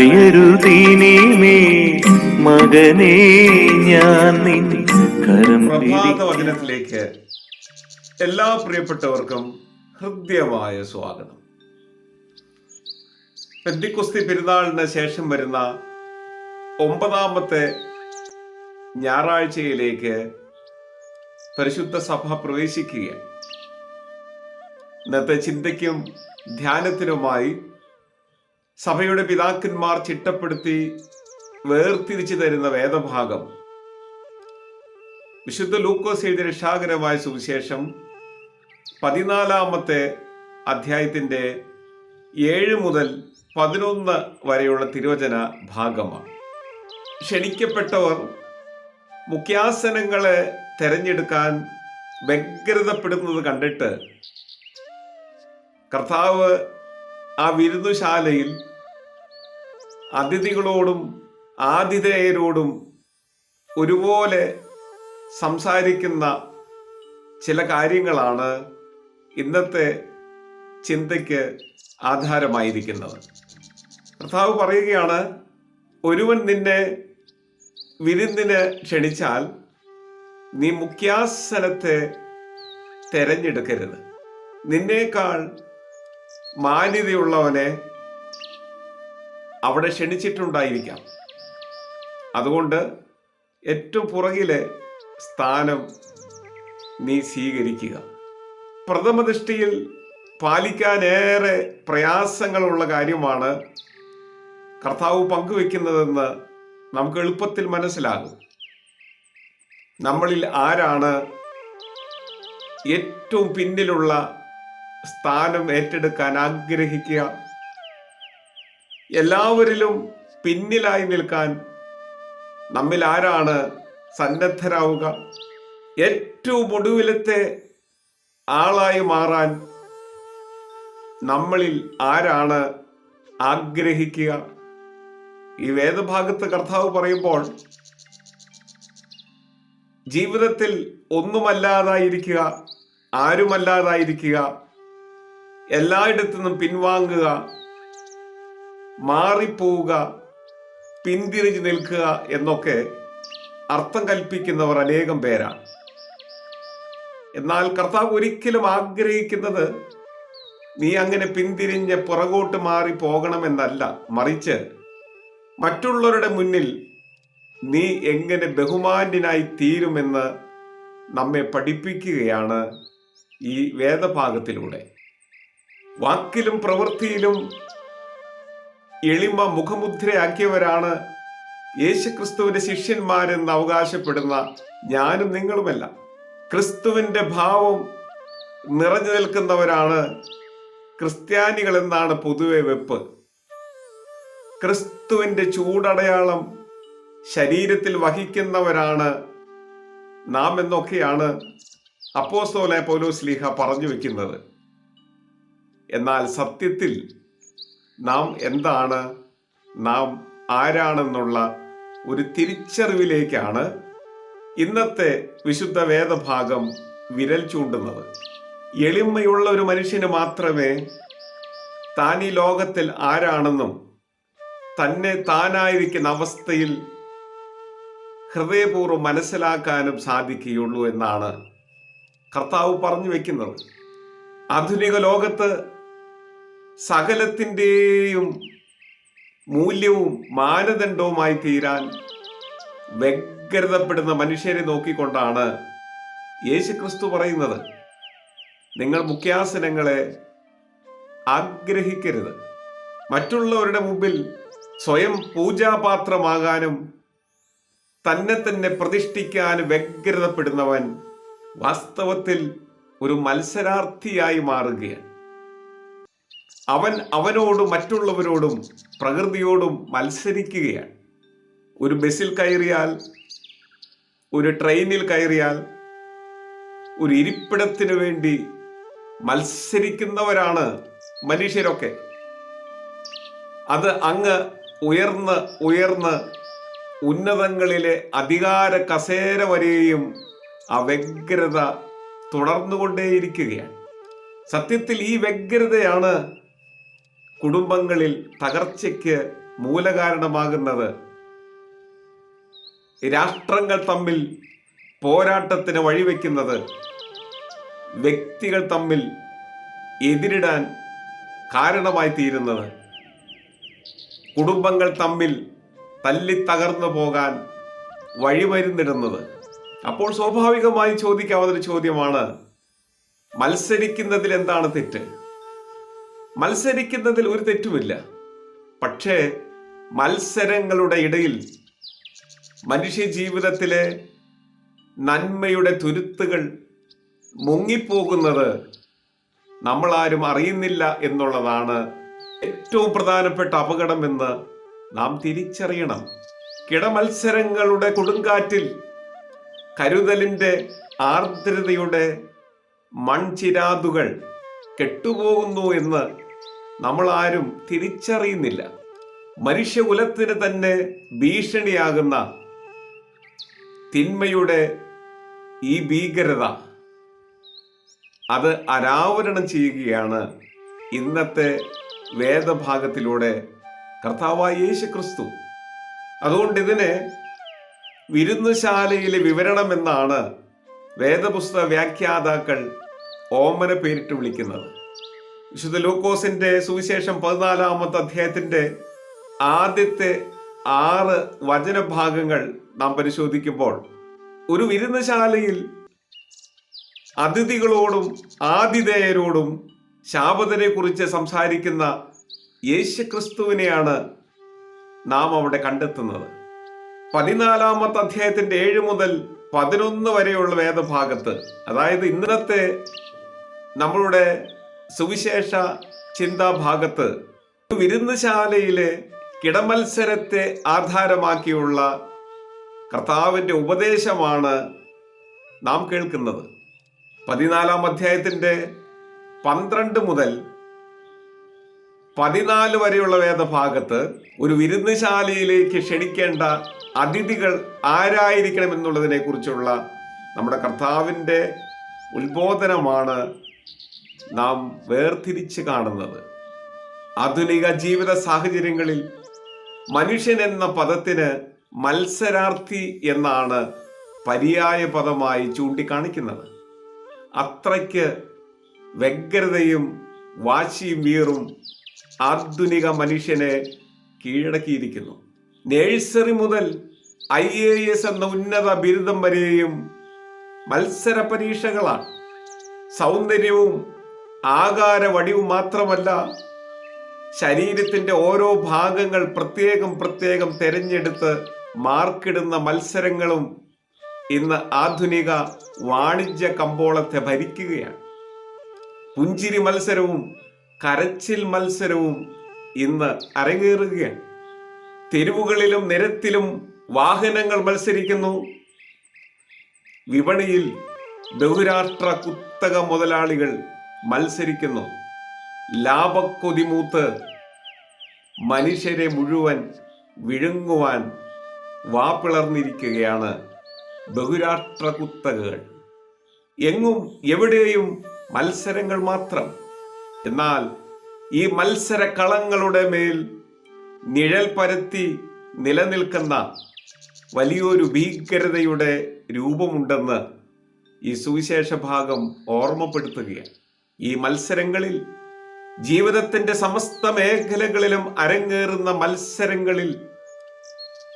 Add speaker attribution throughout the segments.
Speaker 1: കരയരുതീനീമേ മകനേ ഞാൻ കരം
Speaker 2: വചനത്തിലേക്ക് എല്ലാ പ്രിയപ്പെട്ടവർക്കും ഹൃദ്യമായ സ്വാഗതം. പെന്തിക്കുസ്തി പെരുന്നാളിന് ശേഷം വരുന്ന ഒമ്പതാമത്തെ ഞായറാഴ്ചയിലേക്ക് പരിശുദ്ധ സഭ പ്രവേശിക്കുകയാണ്. ഇന്നത്തെ ചിന്തയ്ക്കും ധ്യാനത്തിനുമായി സഭയുടെ പിതാക്കന്മാർ ചിട്ടപ്പെടുത്തി വേർതിരിച്ചു തരുന്ന വേദഭാഗം. വിശുദ്ധ ലൂക്കോസ് എഴുതിയ രക്ഷാകരമായ സുവിശേഷം പതിനാലാമത്തെ അധ്യായത്തിന്റെ ഏഴ് മുതൽ പതിനൊന്ന് വരെയുള്ള തിരുവചന ഭാഗമാണ്. ക്ഷണിക്കപ്പെട്ടവർ മുഖ്യാസനങ്ങളെ തെരഞ്ഞെടുക്കാൻ വ്യഗ്രതപ്പെടുന്നത് കണ്ടിട്ട് കർത്താവ് ആ വിരുന്നുശാലയിൽ അതിഥികളോടും ആതിഥേയരോടും ഒരുപോലെ സംസാരിക്കുന്ന ചില കാര്യങ്ങളാണ് ഇന്നത്തെ ചിന്തയ്ക്ക് ആധാരമായിരിക്കുന്നത്. കർത്താവ് പറയുകയാണ് ഒരുവൻ നിന്നെ വിരുന്നിന് ക്ഷണിച്ചാൽ നീ മുഖ്യാസനത്തെ തെരഞ്ഞെടുക്കരുത്. നിന്നേക്കാൾ മാന്യതയുള്ളവനെ അവിടെ ക്ഷണിച്ചിട്ടുണ്ടായിരിക്കാം. അതുകൊണ്ട് ഏറ്റവും പുറകിലെ സ്ഥാനം നീ സ്വീകരിക്കുക. പ്രഥമ ദൃഷ്ടിയിൽ പാലിക്കാനേറെ പ്രയാസങ്ങളുള്ള കാര്യമാണ് കർത്താവ് പങ്കുവെക്കുന്നതെന്ന് നമുക്ക് എളുപ്പത്തിൽ മനസ്സിലാകും. നമ്മളിൽ ആരാണ് ഏറ്റവും പിന്നിലുള്ള സ്ഥാനം ഏറ്റെടുക്കാൻ ആഗ്രഹിക്കുക? എല്ലാവരിലും പിന്നിലായി നിൽക്കാൻ നമ്മിൽ ആരാണ് സന്നദ്ധരാവുക? ഏറ്റവും ഒടുവിലത്തെ ആളായി മാറാൻ നമ്മളിൽ ആരാണ് ആഗ്രഹിക്കുക? ഈ വേദഭാഗത്ത് കർത്താവ് പറയുമ്പോൾ ജീവിതത്തിൽ ഒന്നുമല്ലാതായിരിക്കുക ആരുമല്ലാതായിരിക്കുക എല്ലായിടത്തു നിന്നും പിൻവാങ്ങുക മാറിപ്പോവുക പിന്തിരിഞ്ഞു നിൽക്കുക എന്നൊക്കെ അർത്ഥം കൽപ്പിക്കുന്നവർ അനേകം പേരാണ്. എന്നാൽ കർത്താവ് ഒരിക്കലും ആഗ്രഹിക്കുന്നത് നീ അങ്ങനെ പിന്തിരിഞ്ഞ് പുറകോട്ട് മാറി പോകണമെന്നല്ല മറിച്ച് മറ്റുള്ളവരുടെ മുന്നിൽ നീ എങ്ങനെ ബഹുമാന്യനായി തീരുമെന്ന് നമ്മെ പഠിപ്പിക്കുകയാണ് ഈ വേദഭാഗത്തിലൂടെ. വാക്കിലും പ്രവൃത്തിയിലും എളിമ മുഖമുദ്രയാക്കിയവരാണ് യേശുക്രിസ്തുവിന്റെ ശിഷ്യന്മാരെന്ന് അവകാശപ്പെടുന്ന ഞാനും നിങ്ങളുമല്ല. ക്രിസ്തുവിന്റെ ഭാവം നിറഞ്ഞു നിൽക്കുന്നവരാണ് ക്രിസ്ത്യാനികൾ എന്നാണ് പൊതുവെ വെപ്പ്. ക്രിസ്തുവിന്റെ ചൂടടയാളം ശരീരത്തിൽ വഹിക്കുന്നവരാണ് നാം എന്നൊക്കെയാണ് അപ്പോസ്തോലെ പൗലോസ് ലീഹ പറഞ്ഞു വെക്കുന്നത്. എന്നാൽ സത്യത്തിൽ നാം എന്താണ്? നാം ആരാണെന്നുള്ള ഒരു തിരിച്ചറിവിലേക്കാണ് ഇന്നത്തെ വിശുദ്ധ വേദഭാഗം വിരൽ ചൂണ്ടുന്നത്. എളിമയുള്ള ഒരു മനുഷ്യന് മാത്രമേ താൻ ഈ ലോകത്തിൽ ആരാണെന്നും തന്നെ താനായിരിക്കുന്ന അവസ്ഥയിൽ ഹൃദയപൂർവം മനസ്സിലാക്കാനും സാധിക്കുകയുള്ളൂ എന്നാണ് കർത്താവ് പറഞ്ഞു വെക്കുന്നത്. ആധുനിക ലോകത്ത് സകലത്തിന്റെയും മൂല്യവും മാനദണ്ഡവുമായി തീരാൻ വ്യഗ്രതപ്പെടുന്ന മനുഷ്യരെ നോക്കിക്കൊണ്ടാണ് യേശുക്രിസ്തു പറയുന്നത്. നിങ്ങൾ മുഖ്യാസനങ്ങളെ ആഗ്രഹിക്കരുത്. മറ്റുള്ളവരുടെ മുമ്പിൽ സ്വയം പൂജാപാത്രമാകാനും തന്നെ തന്നെ പ്രതിഷ്ഠിക്കാനും വ്യഗ്രതപ്പെടുന്നവൻ വാസ്തവത്തിൽ ഒരു മത്സരാർത്ഥിയായി മാറുകയാണ്. അവൻ അവനോടും മറ്റുള്ളവരോടും പ്രകൃതിയോടും മത്സരിക്കുകയാണ്. ഒരു ബസ്സിൽ കയറിയാൽ ഒരു ട്രെയിനിൽ കയറിയാൽ ഒരു ഇരിപ്പിടത്തിന് വേണ്ടി മത്സരിക്കുന്നവരാണ് മനുഷ്യരൊക്കെ. അത് അങ്ങ് ഉയർന്ന് ഉയർന്ന് ഉന്നതങ്ങളിലെ അധികാര കസേര വരെയും ആ വ്യഗ്രത തുടർന്നുകൊണ്ടേയിരിക്കുകയാണ്. സത്യത്തിൽ ഈ വ്യഗ്രതയാണ് കുടുംബങ്ങളിൽ തകർച്ചയ്ക്ക് മൂലകാരണമാകുന്നത് രാഷ്ട്രങ്ങൾ തമ്മിൽ പോരാട്ടത്തിന് വഴിവെക്കുന്നത് വ്യക്തികൾ തമ്മിൽ എതിരിടാൻ കാരണമായി തീരുന്നത്. കുടുംബങ്ങൾ തമ്മിൽ തല്ലി തകർന്നു പോകാൻ വഴിമരുന്നിടുന്നത് അപ്പോൾ സ്വാഭാവികമായി ചോദിക്കാവുന്നൊരു ചോദ്യമാണ് മത്സരിക്കുന്നതിൽ എന്താണ് തെറ്റ്? മത്സരിക്കുന്നതിൽ ഒരു തെറ്റുമില്ല. പക്ഷേ മത്സരങ്ങളുടെ ഇടയിൽ മനുഷ്യ ജീവിതത്തിലെ നന്മയുടെ തുരുത്തുകൾ മുങ്ങിപ്പോകുന്നത് നമ്മളാരും അറിയുന്നില്ല എന്നുള്ളതാണ് ഏറ്റവും പ്രധാനപ്പെട്ട അപകടമെന്ന് നാം തിരിച്ചറിയണം. കിടമത്സരങ്ങളുടെ കൊടുങ്കാറ്റിൽ കരുതലിന്റെ ആർദ്രതയുടെ മൺചിരാതുകൾ കെട്ടുപോകുന്നു എന്ന് നമ്മൾ ആരും തിരിച്ചറിയുന്നില്ല. മനുഷ്യകുലത്തിന് തന്നെ ഭീഷണിയാകുന്ന തിന്മയുടെ ഈ ഭീകരത അത് അനാവരണം ചെയ്യുകയാണ് ഇന്നത്തെ വേദഭാഗത്തിലൂടെ കർത്താവായ യേശു ക്രിസ്തു അതുകൊണ്ട് ഇതിനെ വിരുന്നുശാലയിലെ വിവരണം എന്നാണ് വേദപുസ്തക വ്യാഖ്യാതാക്കൾ ഓമന പേരിട്ട് വിളിക്കുന്നത്. വിശുദ്ധ ലൂക്കോസിന്റെ സുവിശേഷം പതിനാലാമത്തെ അധ്യായത്തിന്റെ ആദ്യത്തെ ആറ് വചനഭാഗങ്ങൾ നാം പരിശോധിക്കുമ്പോൾ ഒരു വിരുന്നശാലയിൽ അതിഥികളോടും ആതിഥേയരോടും ശാപത്തിനെ കുറിച്ച് സംസാരിക്കുന്ന യേശുക്രിസ്തുവിനെയാണ് നാം അവിടെ കണ്ടെത്തുന്നത്. പതിനാലാമത്തെ അധ്യായത്തിന്റെ ഏഴ് മുതൽ പതിനൊന്ന് വരെയുള്ള വേദഭാഗത്ത് അതായത് ഇന്നത്തെ നമ്മളുടെ സുവിശേഷ ചിന്താഭാഗത്ത് വിരുന്നുശാലയിലെ കിടമത്സരത്തെ ആധാരമാക്കിയുള്ള കർത്താവിന്റെ ഉപദേശമാണ് നാം കേൾക്കുന്നത്. പതിനാലാം അധ്യായത്തിന്റെ പന്ത്രണ്ട് മുതൽ പതിനാല് വരെയുള്ള വേദഭാഗത്ത് ഒരു വിരുന്നുശാലയിലേക്ക് ക്ഷണിക്കേണ്ട അതിഥികൾ ആരായിരിക്കണം എന്നുള്ളതിനെ കുറിച്ചുള്ള നമ്മുടെ കർത്താവിന്റെ ഉത്ബോധനമാണ് നാം വേർതിരിച്ച് കാണുന്നത്. ആധുനിക ജീവിത സാഹചര്യങ്ങളിൽ മനുഷ്യൻ എന്ന പദത്തിന് മത്സരാർത്ഥി എന്നാണ് പര്യായ പദമായി ചൂണ്ടിക്കാണിക്കുന്നത്. അത്രയ്ക്ക് വ്യഗ്രതയും വാശിയും വീറും ആധുനിക മനുഷ്യനെ കീഴടക്കിയിരിക്കുന്നു. നേഴ്സറി മുതൽ ഐ എ എസ് എന്ന ഉന്നത ബിരുദം വരെയും മത്സര പരീക്ഷകളാണ്. സൗന്ദര്യവും ആകാര വടിവ് മാത്രമല്ല ശരീരത്തിന്റെ ഓരോ ഭാഗങ്ങൾ പ്രത്യേകം പ്രത്യേകം തിരഞ്ഞെടുത്ത് മാർക്കിടുന്ന മത്സരങ്ങളും ഇന്ന് ആധുനിക വാണിജ്യ കമ്പോളത്തെ ഭരിക്കുകയാണ്. പുഞ്ചിരി മത്സരവും കരച്ചിൽ മത്സരവും ഇന്ന് അരങ്ങേറുകയാണ്. തെരുവുകളിലും നിരത്തിലും വാഹനങ്ങൾ മത്സരിക്കുന്നു. വിപണിയിൽ ബഹുരാഷ്ട്ര കുത്തക മുതലാളികൾ മത്സരിക്കുന്നു. ലാഭക്കൊതിമൂത്ത് മനുഷ്യരെ മുഴുവൻ വിഴുങ്ങുവാൻ വാപ്പിളർന്നിരിക്കുകയാണ് ബഹുരാഷ്ട്ര കുത്തകകൾ എങ്ങും എവിടെയും മത്സരങ്ങൾ മാത്രം. എന്നാൽ ഈ മത്സര കളങ്ങളുടെ മേൽ നിഴൽ പരത്തി നിലനിൽക്കുന്ന വലിയൊരു ഭീകരതയുടെ രൂപമുണ്ടെന്ന് ഈ സുവിശേഷ ഭാഗം ഓർമ്മപ്പെടുത്തുകയാണ്. ഈ മത്സരങ്ങളിൽ ജീവിതത്തിന്റെ സമസ്ത മേഖലകളിലും അരങ്ങേറുന്ന മത്സരങ്ങളിൽ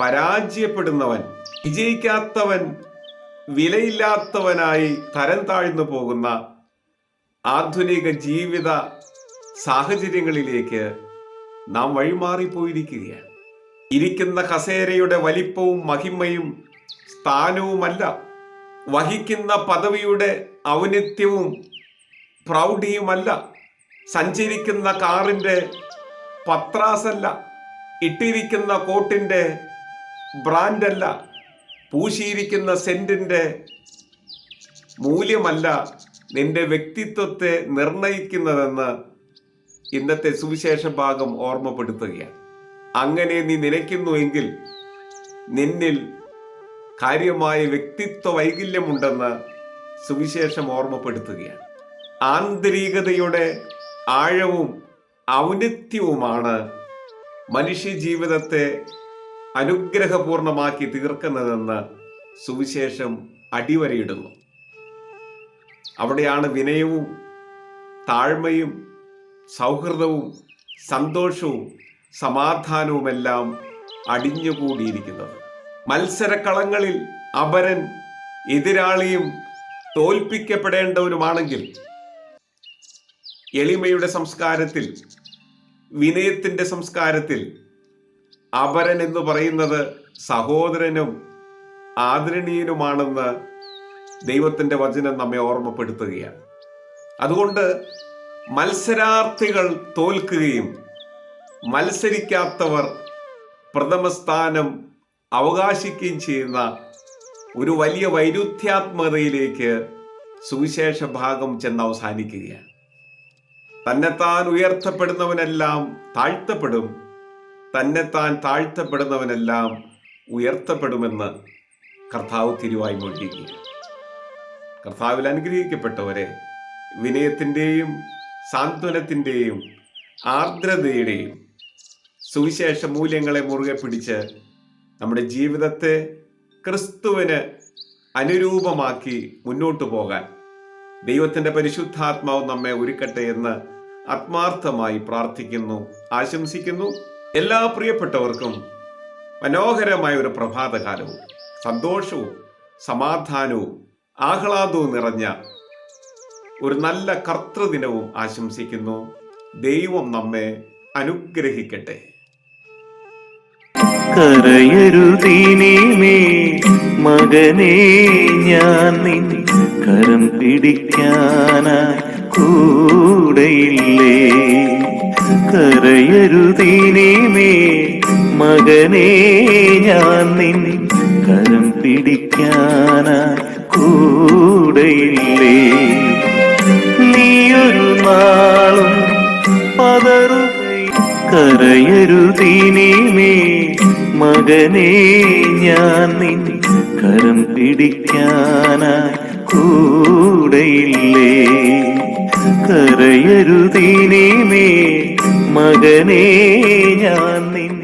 Speaker 2: പരാജയപ്പെടുന്നവൻ വിജയിക്കാത്തവൻ വിലയില്ലാത്തവനായി തരം താഴ്ന്നു പോകുന്ന ആധുനിക ജീവിത സാഹചര്യങ്ങളിലേക്ക് നാം വഴിമാറിപ്പോയിരിക്കുകയാണ്. ഇരിക്കുന്ന കസേരയുടെ വലിപ്പവും മഹിമയും സ്ഥാനവുമല്ല വഹിക്കുന്ന പദവിയുടെ ഔന്നിത്യവും പ്രൗഢിയുമല്ല. സഞ്ചരിക്കുന്ന കാറിന്റെ പത്രാസല്ല ഇട്ടിരിക്കുന്ന കോട്ടിന്റെ ബ്രാൻഡല്ല പൂശിയിരിക്കുന്ന സെന്റിന്റെ മൂല്യമല്ല നിന്റെ വ്യക്തിത്വത്തെ നിർണയിക്കുന്നതെന്ന് ഇന്നത്തെ സുവിശേഷ ഭാഗം ഓർമ്മപ്പെടുത്തുകയാണ്. അങ്ങനെ നീ നനയ്ക്കുന്നുവെങ്കിൽ നിന്നിൽ കാര്യമായ വ്യക്തിത്വ വൈകല്യമുണ്ടെന്ന് സുവിശേഷം ഓർമ്മപ്പെടുത്തുകയാണ്. ആന്തരികതയുടെ ആഴവും ഔന്നിത്യവുമാണ് മനുഷ്യ ജീവിതത്തെ അനുഗ്രഹപൂർണമാക്കി തീർക്കുന്നതെന്ന് സുവിശേഷം അടിവരയിടുന്നു. അവിടെയാണ് വിനയവും താഴ്മയും സൗഹൃദവും സന്തോഷവും സമാധാനവുമെല്ലാം അടിഞ്ഞുകൂടിയിരിക്കുന്നത്. മത്സരക്കളങ്ങളിൽ അപരൻ എതിരാളിയും തോൽപ്പിക്കപ്പെടേണ്ടവനുമാണെങ്കിൽ എളിമയുടെ സംസ്കാരത്തിൽ വിനയത്തിന്റെ സംസ്കാരത്തിൽ അപരൻ എന്ന് പറയുന്നത് സഹോദരനും ആദരണീയനുമാണെന്ന് ദൈവത്തിന്റെ വചനം നമ്മെ ഓർമ്മപ്പെടുത്തുകയാണ്. അതുകൊണ്ട് മത്സരാർത്ഥികൾ തോൽക്കുകയും മത്സരിക്കാത്തവർ പ്രഥമസ്ഥാനം അവകാശിക്കുകയും ചെയ്യുന്ന ഒരു വലിയ വൈരുദ്ധ്യാത്മകതയിലേക്ക് സുവിശേഷ ഭാഗം ചെന്ന് അവസാനിക്കുകയാണ്. തന്നെത്താൻ ഉയർത്തപ്പെടുന്നവനെല്ലാം താഴ്ത്തപ്പെടും. തന്നെത്താൻ താഴ്ത്തപ്പെടുന്നവനെല്ലാം ഉയർത്തപ്പെടുമെന്ന് കർത്താവ് തിരുവായി മൊഴിയുകയാണ് കർത്താവിൽ അനുഗ്രഹിക്കപ്പെട്ടവരെ വിനയത്തിന്റെയും സാന്ത്വനത്തിന്റെയും ആർദ്രതയുടെയും സുവിശേഷ മൂല്യങ്ങളെ മുറുകെ പിടിച്ച് നമ്മുടെ ജീവിതത്തെ ക്രിസ്തുവിന് അനുരൂപമാക്കി മുന്നോട്ടു പോകാൻ ദൈവത്തിന്റെ പരിശുദ്ധാത്മാവ് നമ്മെ ഒരുക്കട്ടെ എന്ന് ആത്മാർത്ഥമായി പ്രാർത്ഥിക്കുന്നു ആശംസിക്കുന്നു. എല്ലാ പ്രിയപ്പെട്ടവർക്കും മനോഹരമായ ഒരു പ്രഭാതകാലവും സന്തോഷവും സമാധാനവും ആഹ്ലാദവും നിറഞ്ഞ ഒരു നല്ല കർത്തൃദിനവും ആശംസിക്കുന്നു. ദൈവം നമ്മെ അനുഗ്രഹിക്കട്ടെ.
Speaker 1: കരയരുതീനീമേ മകനേ ഞാൻ നിൻ കരം പിടിക്കാനായി കൂടെയില്ലേ? കരയരുതീനീമേ മകനേ ഞാൻ നിൻ കരം പിടിക്കാനായി കൂടെയില്ലേ? നീയൊരു നാളും പതറു കരയരുതീനീമേ മകനേ ഞാൻ നിൻ കരം പിടിക്കാനായി കൂടെയില്ലേ? കരയരുതീനീമേ മകനേ ഞാൻ നിൻ